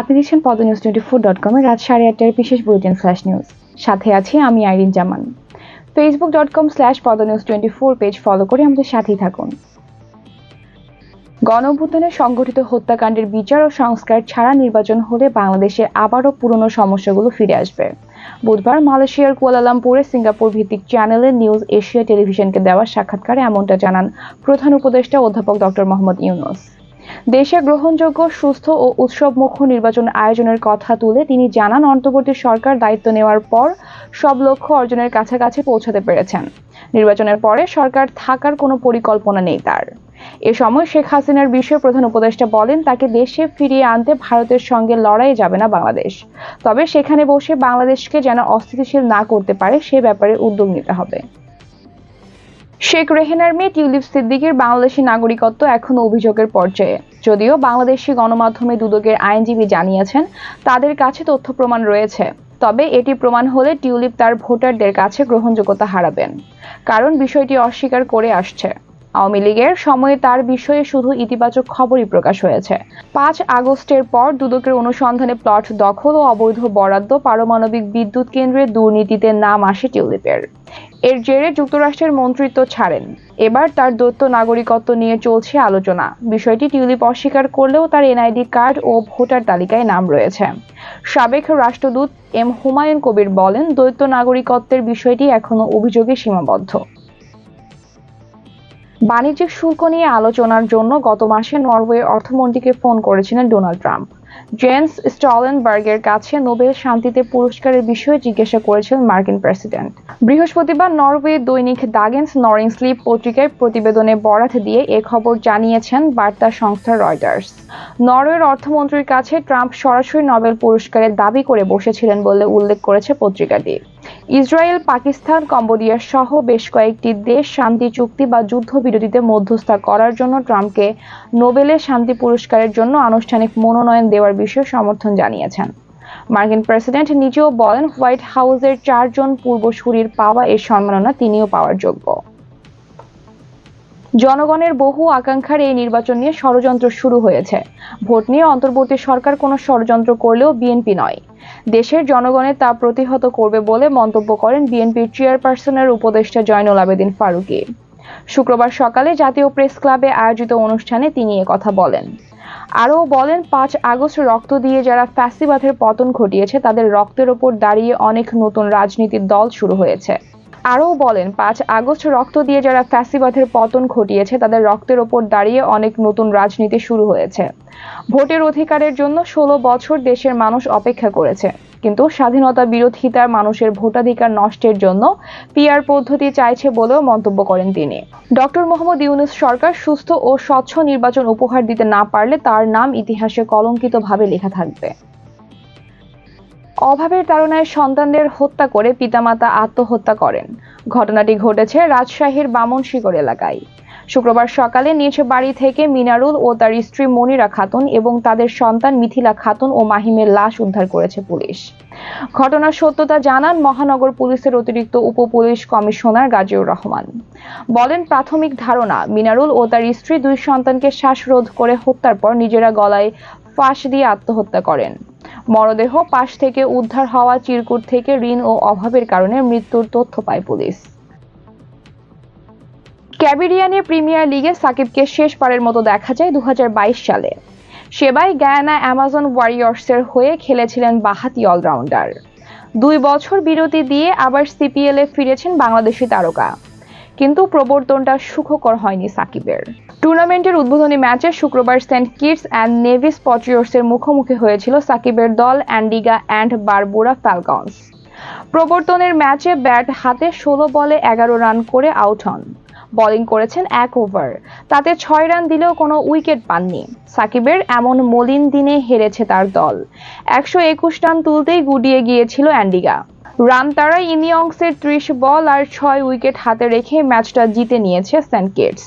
আপনি দেখছেন পদ নিউজ টোয়েন্টি ফোর ডট কমের রাত সাড়ে আটটার বিশেষ বুলেটিন ফ্ল্যাশ নিউজ সাথে আছি আমি Irin Zaman. Facebook dot com slash Padma news twenty four page follow করে আমাদের সাথেই থাকুন। গণঅভ্যুত্থানে সংগঠিত হত্যাকাণ্ডের বিচার ও সংস্কার ছাড়া নির্বাচন হলে বাংলাদেশে আবারও পুরনো সমস্যাগুলো ফিরে আসবে। বুধবার মালয়েশিয়ার কুয়ালালামপুরে সিঙ্গাপুর ভিত্তিক চ্যানেলের নিউজ এশিয়া টেলিভিশনকে দেওয়া সাক্ষাৎকারে এমনটা জানান প্রধান উপদেষ্টা অধ্যাপক ডক্টর মোহাম্মদ ইউনুস। দেশে গ্রহণযোগ্য, সুস্থ ও উৎসবমুখ নির্বাচন আয়োজনের কথা তুলে তিনি জানান, অন্তর্বর্তী সরকার দায়িত্ব নেওয়ার পর সব লক্ষ্য অর্জনের কাছাকাছি পৌঁছাতে পেরেছেন। নির্বাচনের পরে সরকার থাকার কোনো পরিকল্পনা নেই তার। এ সময় শেখ হাসিনার বিষয়ে প্রধান উপদেষ্টা বলেন, তাকে দেশে ফিরিয়ে আনতে ভারতের সঙ্গে লড়াই যাবে না বাংলাদেশ। তবে সেখানে বসে বাংলাদেশকে যেন অস্থিতিশীল না করতে পারে, সে ব্যাপারে উদ্যোগ নিতে হবে। শেখ রেহেনার মেয়ে টিউলিপ সিদ্দিকের বাংলাদেশি নাগরিকত্ব এখনও অভিযোগের পর্যায়ে। যদিও বাংলাদেশি গণমাধ্যমে দুদকের আইনজীবী জানিয়েছেন, তাদের কাছে তথ্য প্রমাণ রয়েছে। তবে এটি প্রমাণ হলে টিউলিপ তার ভোটারদের কাছে গ্রহণযোগ্যতা হারাবেন। কারণ বিষয়টি অস্বীকার করে আসছে। আওয়ামী লীগের সময়ে তার বিষয়ে শুধু ইতিবাচক খবরই প্রকাশ হয়েছে। পাঁচ আগস্টের পর দুদকের অনুসন্ধানে প্লট দখল ও অবৈধ বরাদ্দ পারমাণবিক বিদ্যুৎ কেন্দ্রে দুর্নীতিতে নাম আসে টিউলিপের। এর জেরে যুক্তরাষ্ট্রের মন্ত্রিত্ব ছাড়েন। এবার তার দৈত্য নাগরিকত্ব নিয়ে চলছে আলোচনা। বিষয়টি টিউলিপ অস্বীকার করলেও তার এনআইডি কার্ড ও ভোটার তালিকায় নাম রয়েছে। সাবেক রাষ্ট্রদূত এম হুমায়ুন কবির বলেন দ্বৈত নাগরিকত্বের বিষয়টি এখনও অভিযোগে সীমাবদ্ধ। বাণিজ্যিক শুল্ক নিয়ে আলোচনার জন্য গত মাসে নরওয়ে অর্থমন্ত্রীকে ফোন করেছিলেন ডোনাল্ড ট্রাম্প। জেন্স স্টলেনবার্গের কাছে নোবেল শান্তিতে পুরস্কারের বিষয়ে জিজ্ঞাসা করেছিলেন মার্কিন প্রেসিডেন্ট। বৃহস্পতিবার নরওয়ে দৈনিক দাগেন্স নরিং পত্রিকায় প্রতিবেদনে বরাত দিয়ে এ খবর জানিয়েছেন বার্তা সংস্থা রয়টার্স। নরওয়ের অর্থমন্ত্রীর কাছে ট্রাম্প সরাসরি নোবেল পুরস্কারের দাবি করে বসেছিলেন বলে উল্লেখ করেছে পত্রিকাটি। ইসরায়েল, পাকিস্তান, কম্বোডিয়া সহ বেশ কয়েকটি দেশ শান্তি, চুক্তি বা যুদ্ধবিরতিতে মধ্যস্থতা করার জন্য ট্রাম্পকে নোবেলের শান্তি পুরস্কারের জন্য আনুষ্ঠানিক মনোনয়ন দেওয়ার বিষয়ে সমর্থন জানিয়েছেন। মার্কিন প্রেসিডেন্ট নিজেও বলেন, হোয়াইট হাউসের চারজন পূর্বসূরির পাওয়া এই সম্মাননা তিনিও পাওয়ার যোগ্য। জনগণের বহু আকাঙ্ক্ষার এই নির্বাচন নিয়ে ষড়যন্ত্র শুরু হয়েছে। ভোট নিয়ে অন্তর্বর্তী সরকার কোনো ষড়যন্ত্র করলেও বিএনপি নয়। দেশের জনগণের তা প্রতিহত করবে বলে মন্তব্য করেন বিএনপির চেয়ারপারসনের উপদেষ্টা জয়নুল আবেদিন ফারুকি। শুক্রবার সকালে জাতীয় প্রেস ক্লাবে আয়োজিত অনুষ্ঠানে তিনি কথা বলেন। আরও বলেন, পাঁচ আগস্ট রক্ত দিয়ে যারা ফ্যাসিবাদের পতন ঘটিয়েছে, তাদের রক্তের ওপর দাঁড়িয়ে অনেক নতুন রাজনীতির দল শুরু হয়েছে। আরও বলেন, পাঁচ আগস্ট রক্ত দিয়ে যারা ফ্যাসিবাদের পতন ঘটিয়েছে, তাদের রক্তের ওপর দাঁড়িয়ে অনেক নতুন রাজনীতি শুরু হয়েছে। ভোটের অধিকারের জন্য ষোলো বছর দেশের মানুষ অপেক্ষা করেছে। কিন্তু স্বাধীনতা বিরোধিতার মানুষের ভোটাধিকার নষ্টের জন্য পিআর পদ্ধতি চাইছে বলেও মন্তব্য করেন তিনি। ডক্টর মোহাম্মদ ইউনুস সরকার সুস্থ ও স্বচ্ছ নির্বাচন উপহার দিতে না পারলে তার নাম ইতিহাসে কলঙ্কিতভাবে লেখা থাকবে। অভাবের তাড়নায় সন্তানদের হত্যা করে পিতামাতা আত্মহত্যা করেন। ঘটনাটি ঘটেছে রাজশাহীর বামনশিকর এলাকায়। শুক্রবার সকালে নিজ বাড়ি থেকে মিনারুল ও তার স্ত্রী মনিরা খাতুন এবং তাদের সন্তান মিথিলা খাতুন ও মাহিমের লাশ উদ্ধার করেছে পুলিশ। ঘটনার সত্যতা জানান মহানগর পুলিশের অতিরিক্ত উপ পুলিশ কমিশনার গাজীউর রহমান। বলেন, প্রাথমিক ধারণা, মিনারুল ও তার স্ত্রী দুই সন্তানকে শ্বাসরোধ করে হত্যার পর নিজেরা গলায় ফাঁস দিয়ে আত্মহত্যা করেন। মরদেহ পাশ থেকে উদ্ধার হওয়া চিরকুট থেকে ঋণ ও অভাবের কারণে মৃত্যুর তথ্য পায় পুলিশ। ক্যাবিরিয়ানে প্রিমিয়ার লিগে সাকিবকে শেষবারের মতো দেখা যায় দু হাজার বাইশ সালে। সেবাই গায়ানা অ্যামাজন ওয়ারিয়র্সের হয়ে খেলেছিলেন বাহাতি অলরাউন্ডার। দুই বছর বিরতি দিয়ে আবার সিপিএল ফিরেছেন বাংলাদেশি তারকা। কিন্তু প্রবর্তনটা সুখকর হয়নি সাকিবের। টুর্নামেন্টের উদ্বোধনী ম্যাচে শুক্রবার সেন্ট কিটস অ্যান্ড নেভিস পট্রিয়র্সের মুখোমুখি হয়েছিল সাকিবের দল অ্যান্ডিগা অ্যান্ড বারবুরা ফ্যালকনস। প্রবর্তনের ম্যাচে ব্যাট হাতে ষোলো বলে এগারো রান করে আউট হন। বোলিং করেছেন এক ওভার। তাতে ছয় রান দিলেও কোনো উইকেট পাননি। সাকিবের এমন মলিন দিনে হেরেছে তার দল। একশো একুশ রান তুলতেই গুডিয়ে গিয়েছিল অ্যান্ডিগা। রান তারাই ইনিংসের ত্রিশ বল আর ছয় উইকেট হাতে রেখে ম্যাচটা জিতে নিয়েছে সেন্ট কিটস।